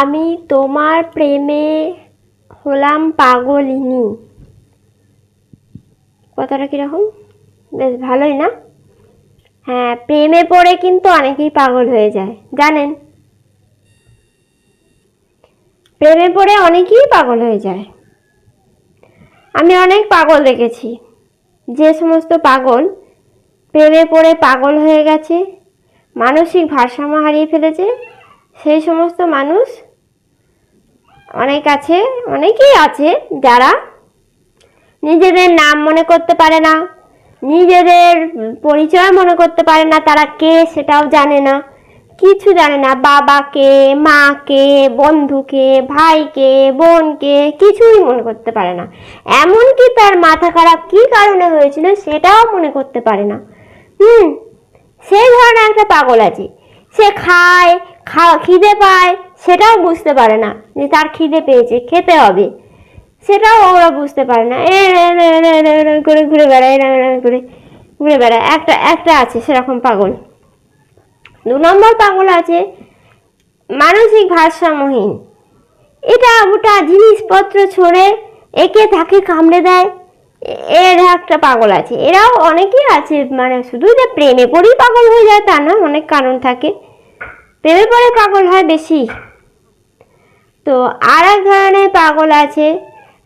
আমি তোমার প্রেমে হলাম পাগলিনী। কথাটা কীরকম? বেশ ভালোই না? হ্যাঁ প্রেমে পড়ে কিন্তু অনেকেই পাগল হয়ে যায়, জানেন? প্রেমে পড়ে অনেকেই পাগল হয়ে যায়। আমি অনেক পাগল দেখেছি। যে সমস্ত পাগল প্রেমে পড়ে পাগল হয়ে গেছে, মানসিক ভারসাম্য হারিয়ে ফেলেছে, সেই সমস্ত মানুষ অনেক আছে, অনেকেই আছে যারা নিজেদের নাম মনে করতে পারে না, নিজেদের পরিচয় মনে করতে পারে না, তারা কে সেটাও জানে না, কিছু জানে না বাবাকে মাকে বন্ধুকে ভাইকে বোনকে কিছুই মনে করতে পারে না। এমনকি তার মাথা খারাপ কী কারণে হয়েছিল সেটাও মনে করতে পারে না। হুম সেই ধরনের একটা পাগল আছে। সে খায় খা খিদে পায় সেটাও বুঝতে পারে না যে তার খিদে পেয়েছে, খেতে হবে। সেটাও ওরা বুঝতে পারে না। এ করে ঘুরে বেড়ায় করে ঘুরে বেড়ায়। একটা একটা আছে সেরকম পাগল। দু নম্বর পাগল আছে মানসিক ভারসাম্যহীন। এটা ওটা জিনিসপত্র ছড়ে একে তাকে কামড়ে দেয়। এর একটা পাগল আছে। এরাও অনেকেই আছে মানে শুধু যে প্রেমে পড়েই পাগল হয়ে যায় তা না অনেক কারণ থাকে। প্রেমে পড়ে পাগল হয় বেশি। তো আর এক ধরনের পাগল আছে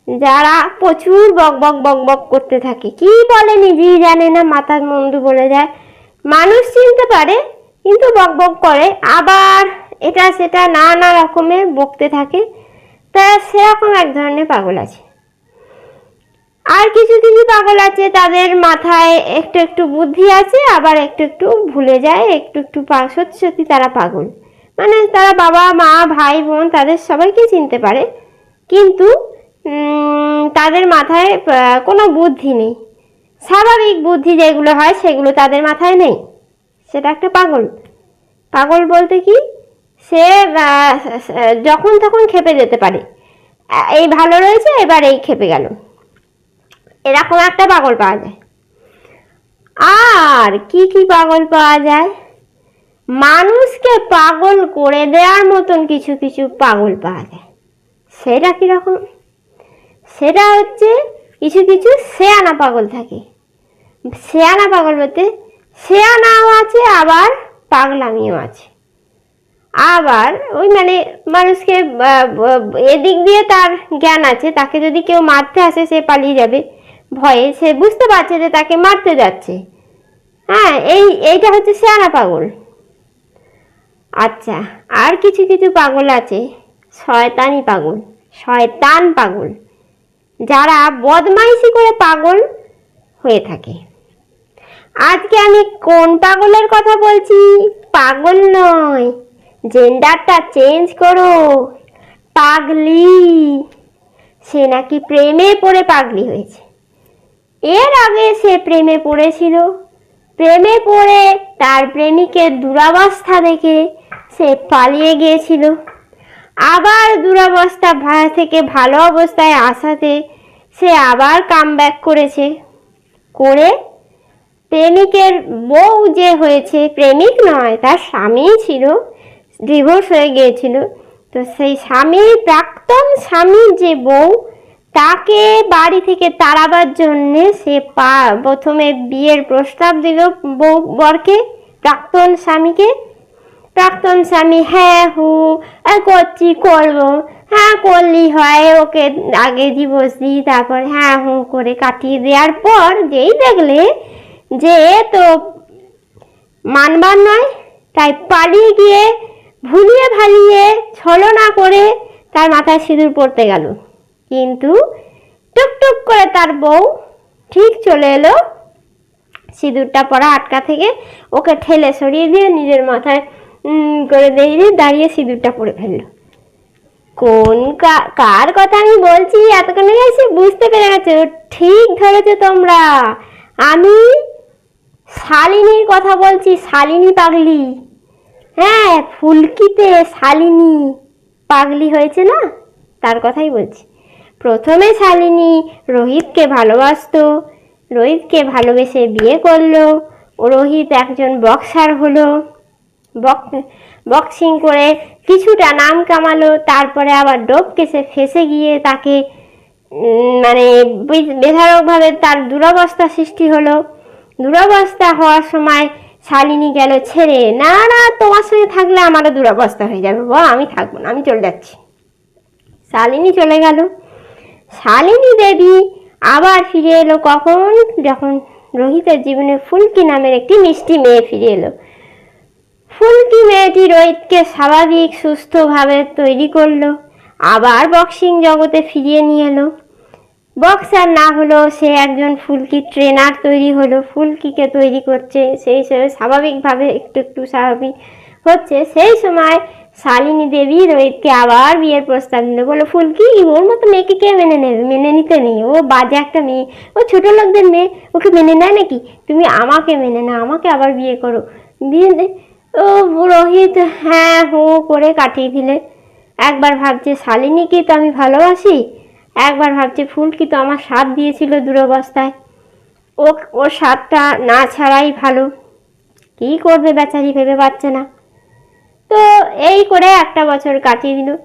যারা প্রচুর বক বক বক বক করতে থাকে। কি বলে নিজেই জানে না, মাথার মন্ডু বলে যায়। মানুষ চিনতে পারে, কিন্তু বক বক করে। আবার এটা সেটা নানা রকমের বকতে থাকে। তা সেরকম এক ধরনের পাগল আছে। আর কিছু কিছু পাগল আছে, তাদের মাথায় একটু একটু বুদ্ধি আছে, আবার একটু একটু ভুলে যায়, একটু একটু সত্যি সত্যি তারা পাগল। মানে তারা বাবা, মা, ভাই, বোন তাদের সবাইকে চিনতে পারে। কিন্তু তাদের মাথায় কোনো বুদ্ধি নেই। স্বাভাবিক বুদ্ধি যেগুলো হয় সেগুলো তাদের মাথায় নেই। সেটা একটা পাগল। পাগল বলতে কি? সে যখন তখন খেপে যেতে পারে। এই ভালো রয়েছে, এবার এই খেপে গেল। এরকম একটা পাগল পাওয়া যায়। আর কি কি পাগল পাওয়া যায়? মানুষকে পাগল করে দেওয়ার মতন কিছু কিছু পাগল পাওয়া যায়। সেটা কীরকম? সেটা হচ্ছে কিছু কিছু শেয়ানা পাগল থাকে। শেয়ানা পাগল বলতে শেয়ানাও আছে, আবার পাগলামিও আছে। আবার ওই মানে মানুষকে এদিক দিয়ে তার জ্ঞান আছে, তাকে যদি কেউ মারতে আসে, সে পালিয়ে যাবে। ভয়ে সে বুঝতে পারছে যে তাকে মারতে যাচ্ছে। হ্যাঁ এই, এইটা হচ্ছে শেয়ানা পাগল। আচ্ছা আর কিছু কিছু পাগল আছে। শয়তানি পাগল, শয়তান পাগল, যারা বদমাইশি করে পাগল হয়ে থাকে। আজকে আমি কোন পাগলের কথা বলছি? পাগল নয়, জেন্ডারটা চেঞ্জ করো। পাগলি, সে নাকি প্রেমে পড়ে পাগলি হয়েছে। এর আগে সে প্রেমে পড়েছিল। প্রেমে পড়ে তার প্রেমিকের দুরাবস্থা দেখে সে পালিয়ে গিয়েছিল। আবার দুরাবস্থা ভা- থেকে ভালো অবস্থায় আসাতে সে আবার কাম ব্যাক করেছে। করে প্রেমিকের বউ যে হয়েছে, প্রেমিক নয়, তার স্বামী ছিল ডিভোর্স হয়ে গিয়েছিল। তো সেই স্বামীর প্রাক্তন স্বামীর যে বউ তাকে বাড়ি থেকে তাড়াবার জন্যে সে পা, প্রথমে বিয়ের প্রস্তাব দিল বউ, বরকে, প্রাক্তন স্বামীকে। প্রাক্তন স্বামী হ্যাঁ হু করছি, করব। হ্যাঁ করলি হয়, ওকে আগে ডিভোর্স দিই, তারপর হ্যাঁ হু করে কাটিয়ে দেওয়ার পর যেই দেখলে যে তো মানবার নয়, তাই পালিয়ে গিয়ে ভুলিয়ে ভালিয়ে ছলনা করে তার মাথায় সিঁদুর পড়তে গেল। কিন্তু টুকটুক করে তার বউ ঠিক চলে এলো সিঁদুরটা পরা আটকা থেকে ওকে ঠেলে সরিয়ে দিয়ে নিজের মাথায় করে দিয়ে দাঁড়িয়ে সিঁদুরটা পরে ফেলল। কোন কার কথা আমি বলছি? এতক্ষণে এসে বুঝতে পেরে গেছো? ঠিক ধরেছো তোমরা। আমি শালিনীর কথা বলছি, শালিনী পাগলি। হ্যাঁ ফুলকিতে শালিনী পাগলি হয়েছে না? তার কথাই বলছি। প্রথমে শালিনী রোহিতকে ভালোবাসতো। রোহিতকে ভালোবেসে বিয়ে করল। রোহিত একজন বক্সার হলো। বক্সিং করে কিছুটা নাম কামালো, তারপরে আবার ডোপ কেসে ফেসে গিয়ে তাকে মানে বেধারকভাবে তার দুরবস্থা সৃষ্টি হলো। দুরবস্থা হওয়ার সময় শালিনী গেল ছেড়ে, না না, তোমার সঙ্গে থাকলে আমারও দুরবস্থা হয়ে যাবে, বল, আমি থাকব না, আমি চলে যাচ্ছি। শালিনী চলে গেল। শালিনী দেবী আবার ফিরে এলো কখন? যখন রোহিতের জীবনে ফুলকি নামের একটি মিষ্টি মেয়ে ফিরে এলো। ফুলকি মেয়েটি রোহিতকে স্বাভাবিক, সুস্থভাবে তৈরি করল, আবার বক্সিং জগতে ফিরিয়ে নিয়ে এলো। বক্সার না হলো সে একজন ফুলকি ট্রেনার তৈরি হলো। ফুলকিকে তৈরি করছে, সেই হিসেবে স্বাভাবিকভাবে একটু একটু স্বাভাবিক হচ্ছে। সেই সময় শালিনী দেবী রোহিতকে আবার বিয়ের প্রস্তাব দিল। বলো ফুলকি, ওর মতো মেয়েকে কে মেনে নেবে? মেনে নিতে নেই। ও বাজে একটা মেয়ে। ও ছোট লোকদের মেয়ে। ওকে মেনে নেয় নাকি? তুমি আমাকে মেনে না আমাকে আবার বিয়ে করো। বিয়ে ও রোহিত হ্যাঁ হো, করে কাটিয়ে দিলে। একবার ভাবছে, শালিনীকে তো আমি ভালোবাসি? একবার ভাবছে, ফুলকি তো আমার সাথ দিয়েছিল দুরবস্থায়। ও ওর স্বাদটা না ছাড়াই ভালো। কী করবে বেচারি, ভেবে পাচ্ছে না। তো এই করে একটা বছর কাটিয়ে দিল।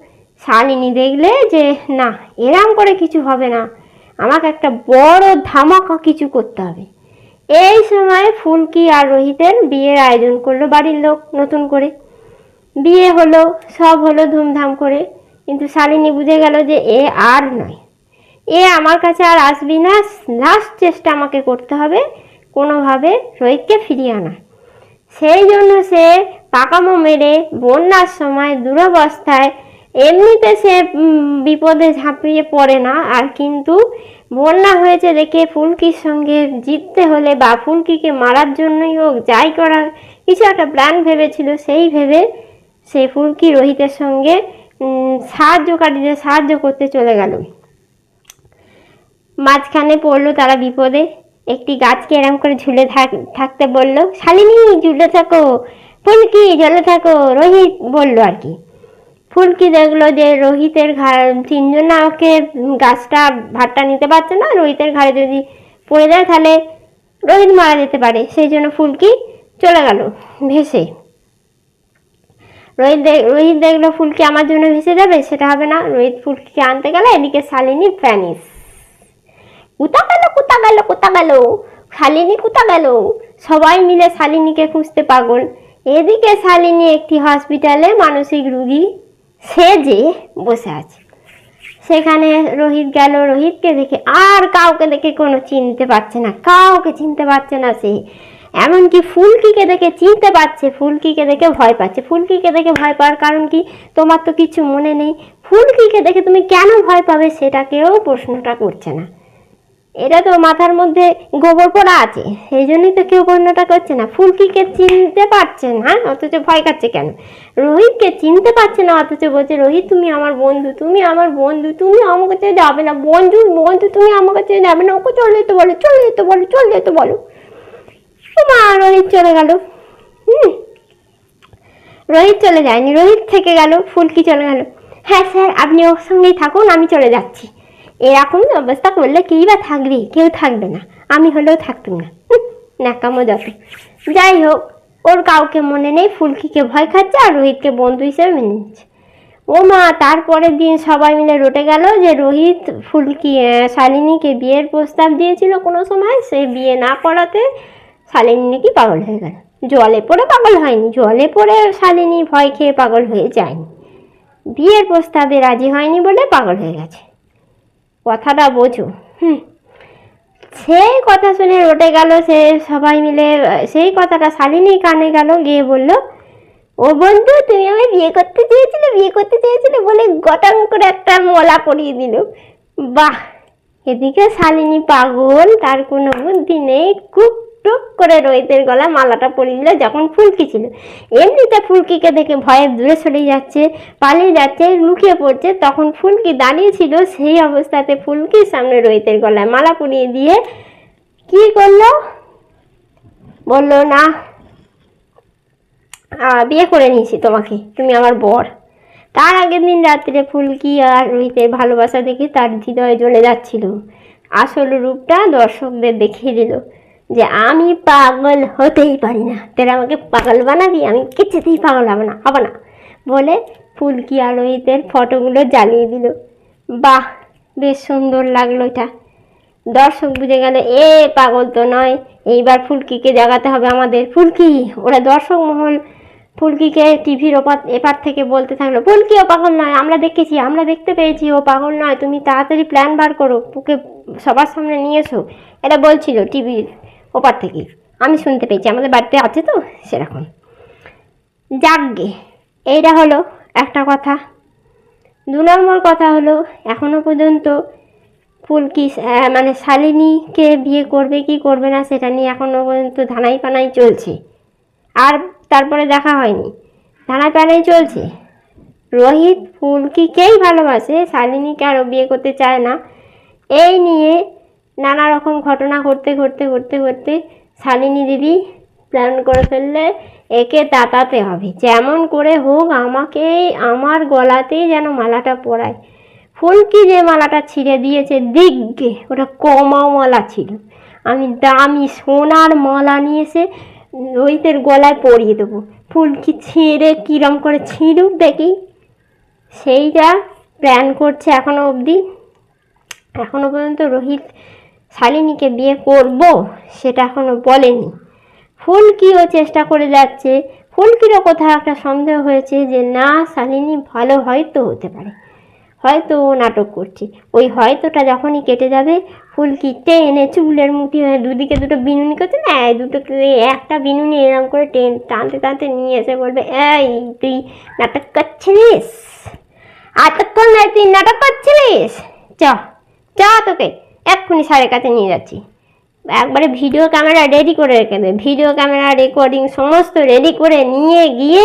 শালিনী দেখলে যে, না, এরম করে কিছু হবে না। আমাকে একটা বড় ধামাকা কিছু করতে হবে। এই সময় ফুলকি আর রোহিতের বিয়ের আয়োজন করল বাড়ির লোক নতুন করে। বিয়ে হলো, সব হলো ধুমধাম করে। কিন্তু শালিনী বুঝে গেল যে, এ আর নয়। এ আমার কাছে আর আসবি না। লাস্ট চেষ্টা আমাকে করতে হবে। কোনোভাবে রোহিতকে ফিরিয়ে আনা। সেই জন্য সে পাকামো মেরে বন্যার সময় দুরবস্থায় এমনিতে সে বিপদে ঝাঁপিয়ে পড়ে না। আর কিন্তু বন্যা হয়েছে দেখে ফুলকির সঙ্গে জিততে হলে বা ফুলকিকে মারার জন্যই হোক, যাই করার, কিছু একটা প্ল্যান ভেবেছিল। সেই ভেবে সে ফুলকি রোহিতের সঙ্গে সাহায্যকারীদের সাহায্য করতে চলে গেল। মাঝখানে পড়ল তারা বিপদে। একটি গাছকে এরম করে ঝুলে থাক- থাকতে বলল, শালিনী, ঝুলে থাকো। ফুলকি ঝুলে থাকো, রোহিত বলল আর কি। ফুলকি দেখল যে রোহিতের ঘাড় তিনজন না ওকে গাছটা ভাতটা নিতে পারছে না, রোহিতের ঘাড়ে যদি পড়ে যায় তাহলে রোহিত মারা যেতে পারে। সেই জন্য ফুলকি চলে গেল ভেসে। রোহিত রোহিত দেখল ফুলকি আমার জন্য ভেসে যাবে, সেটা হবে না। রোহিত ফুলকিকে আনতে গেলে, এদিকে শালিনী প্যানিস। কোথা গেল কোথা গেল কোথা গেল, শালিনী কোথা গেল। সবাই মিলে শালিনীকে খুঁজতে পাগল। এদিকে শালিনী একটি হসপিটালে মানসিক রুগী সেজে বসে আছে। সেখানে রোহিত গেল। রোহিতকে দেখে আর কাউকে দেখে কোনো চিনতে পারছে না। কাউকে চিনতে পারছে না সে। এমনকি ফুলকিকে দেখে চিনতে পারছে। ফুলকিকে দেখে ভয় পাচ্ছে। ফুলকিকে দেখে ভয় পাওয়ার কারণ কি? তোমার তো কিছু মনে নেই। ফুলকিকে দেখে তুমি কেন ভয় পাবে সেটাকেও প্রশ্নটা করছে না। এটা তো মাথার মধ্যে গোবর পড়া আছে। সেই জন্যই তো কেউ বর্ণটা করছে না। ফুলকিকে চিনতে পারছে না অথচ ভয় খাচ্ছে কেন? রোহিতকে চিনতে পারছে না, অথচ বলছে, রোহিত, তুমি আমার বন্ধু, তুমি আমার বন্ধু, তুমি আমার কাছে যাবে না। বন্ধু বন্ধু, তুমি আমার কাছে যাবে না। ওকে চলে যেতে বলো, চলে যেতে বলো, চলে যেতে বলো। মা রোহিত চলে গেল। হুম। রোহিত চলে যায়নি। রোহিত থেকে গেল, ফুলকি চলে গেল। হ্যাঁ স্যার, আপনি ওর সঙ্গেই থাকুন, আমি চলে যাচ্ছি। এরকম অবস্থা করলে কেই বা থাকবে? কেউ থাকবে না। আমি হলেও থাকতাম না। ন্যাকামো যত। যাই হোক, ওর কাউকে মনে নেই, ফুলকিকে ভয় খাচ্ছে আর রোহিতকে বন্ধু হিসেবে মেনে নিচ্ছে। ও মা, তারপরের দিন সবাই মিলে রটে গেল যে রোহিত ফুলকি শালিনীকে বিয়ের প্রস্তাব দিয়েছিল কোনো সময়, সে বিয়ে না করাতে শালিনী নাকি পাগল হয়ে গেল। জলে পড়ে পাগল হয়নি। জলে পড়ে শালিনী ভয় খেয়ে পাগল হয়ে যায়নি। বিয়ের প্রস্তাবে রাজি হয়নি বলে পাগল হয়ে গেছে। কথাটা বোঝো। হুম। সেই কথা শুনে রটে গেল, সে সবাই মিলে, সেই কথাটা শালিনী কানে গেল, গিয়ে বলল, ও বন্ধু, তুমি আমায় বিয়ে করতে চেয়েছিলে, বিয়ে করতে চেয়েছিলে বলে গটাং করে একটা মলা পরিয়ে দিল। বাহ! এদিকে শালিনী পাগল, তার কোনো বুদ্ধি নেই, খুব টুক করে রোহিতের গলায় মালাটা পরে দিল যখন ফুলকি ছিল। এমনিতে ফুলকিকে দেখে ভয়ে দূরে সরে যাচ্ছে, পালিয়ে যাচ্ছে লুকিয়ে পড়ছে। তখন ফুলকি দাঁড়িয়ে ছিল সেই অবস্থাতে ফুলকির সামনে রোহিতের গলায় মালা পরিয়ে দিয়ে কি করল? বলল, না বিয়ে করে নিয়েছি তোমাকে, তুমি আমার বর। তার আগের দিন রাত্রে ফুলকি আর রোহিতের ভালোবাসা দেখে তার হৃদয়ে জ্বলে যাচ্ছিল। আসল রূপটা দর্শকদের দেখিয়ে দিল। যে আমি পাগল হতেই পারি না। তোরা আমাকে পাগল বানাবি, আমি কিছুতেই পাগল হব না হব না। বলে ফুলকি আর ফটোগুলো জ্বালিয়ে দিল। বাহ, বেশ সুন্দর লাগল এটা। দর্শক বুঝে গেল, এ পাগল তো নয়। এইবার ফুলকিকে জাগাতে হবে আমাদের। ফুলকি, ওরা দর্শক মহল। ফুলকিকে টিভির ওপার, এপার থেকে বলতে থাকল, ফুলকি, ও পাগল নয়, আমরা দেখেছি, আমরা দেখতে পেয়েছি, ও পাগল নয়। তুমি তাড়াতাড়ি প্ল্যান বার করো, ওকে সবার সামনে নিয়ে এসো। এটা বলছিল টিভির ওপার থেকে। আমি শুনতে পেয়েছি, আমাদের বাড়িতে আছে তো? সেরকম। যাকগে, এইটা হলো একটা কথা। দু নম্বর কথা হলো, এখনও পর্যন্ত ফুলকি মানে শালিনীকে বিয়ে করবে কি করবে না, সেটা নিয়ে এখনও পর্যন্ত ধানাই পানাই চলছে। আর তারপরে দেখা হয়নি। ধানাই পানাই চলছে। রোহিত ফুলকিকেই ভালোবাসে, শালিনীকে আরও বিয়ে করতে চায় না। এই নিয়ে নানা রকম ঘটনা ঘটতে ঘটতে ঘটতে ঘটতে শালিনী দিদি প্ল্যান করে ফেললে একে তাতাতে হবে। যেমন করে হোক আমাকে আমার গলাতেই যেন মালাটা পরায়। ফুলকি যে মালাটা ছিঁড়ে দিয়েছে, দিগ্গে, ওটা কমা মালা ছিল। আমি দামি সোনার মালা নিয়ে এসে রোহিতের গলায় পরিয়ে দেবো। ফুলকি ছিঁড়ে কিরম করে ছিঁড়ুক দেখি। সেইটা প্ল্যান করছে এখনও অবধি। এখনও পর্যন্ত রোহিত শালিনীকে বিয়ে করব সেটা এখনও বলেনি। ফুলকিও চেষ্টা করে যাচ্ছে। ফুলকিরও কোথাও একটা সন্দেহ হয়েছে যে না, শালিনী ভালো হয়তো হতে পারে। হয়তো ও নাটক করছে। ওই হয়তোটা যখনই কেটে যাবে ফুলকি টেনে চুলের মুঠি হয়ে দুদিকে দুটো বিনুনি করছে না? এই দুটোকে একটা বিনুনি এরম করে টেন টানতে টানতে নিয়ে এসে বলবে, এই, তুই নাটক করছিলিস? এতক্ষণ তুই নাটক করছিলিস? চ চ তোকে। এক্ষুনি স্যারের কাছে নিয়ে যাচ্ছি। একবারে ভিডিও ক্যামেরা রেডি করে রেখে দেবে ভিডিও ক্যামেরা রেকর্ডিং সমস্ত রেডি করে নিয়ে গিয়ে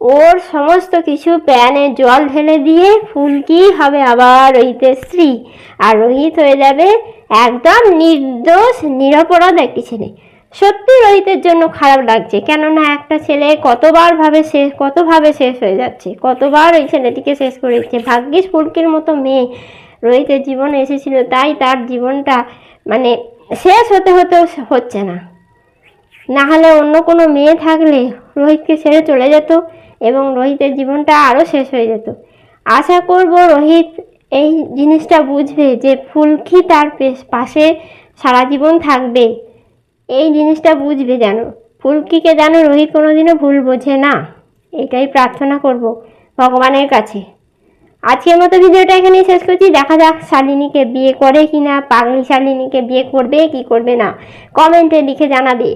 ওর সমস্ত কিছু প্যানে জল ঢেলে দিয়ে ফুলকি হবে আবার রোহিতের স্ত্রী। আর রোহিত হয়ে যাবে একদম নির্দোষ, নিরপরাধ একটি ছেলে। সত্যি রোহিতের জন্য খারাপ লাগছে, কেননা একটা ছেলে কতবার ভাবে শেষ কতভাবে শেষ হয়ে যাচ্ছে, কতবার ওই ছেলেটিকে শেষ করে দিচ্ছে। ভাগ্যিস ফুলকির মতো মেয়ে। রোহিতের জীবনে এসেছিল, তাই তার জীবনটা মানে শেষ হতে হতেও হচ্ছে না। না হলে অন্য কোনো মেয়ে থাকলে রোহিতকে ছেড়ে চলে যেত এবং রোহিতের জীবনটা আরও শেষ হয়ে যেত। আশা করব রোহিত এই জিনিসটা বুঝবে যে ফুলকি তার পেশ- পাশে সারা জীবন থাকবে। এই জিনিসটা বুঝবে যেন। ফুলকিকে যেন রোহিত কোনোদিনও ভুল বোঝে না। এটাই প্রার্থনা করব ভগবানের কাছে। আজকের মতো ভিডিওটা এখানেই শেষ করছি। দেখা যাক শালিনীকে বিয়ে করে কি না পাগলি শালিনীকে বিয়ে করবে, কি করবে না। কমেন্টে লিখে জানাবে।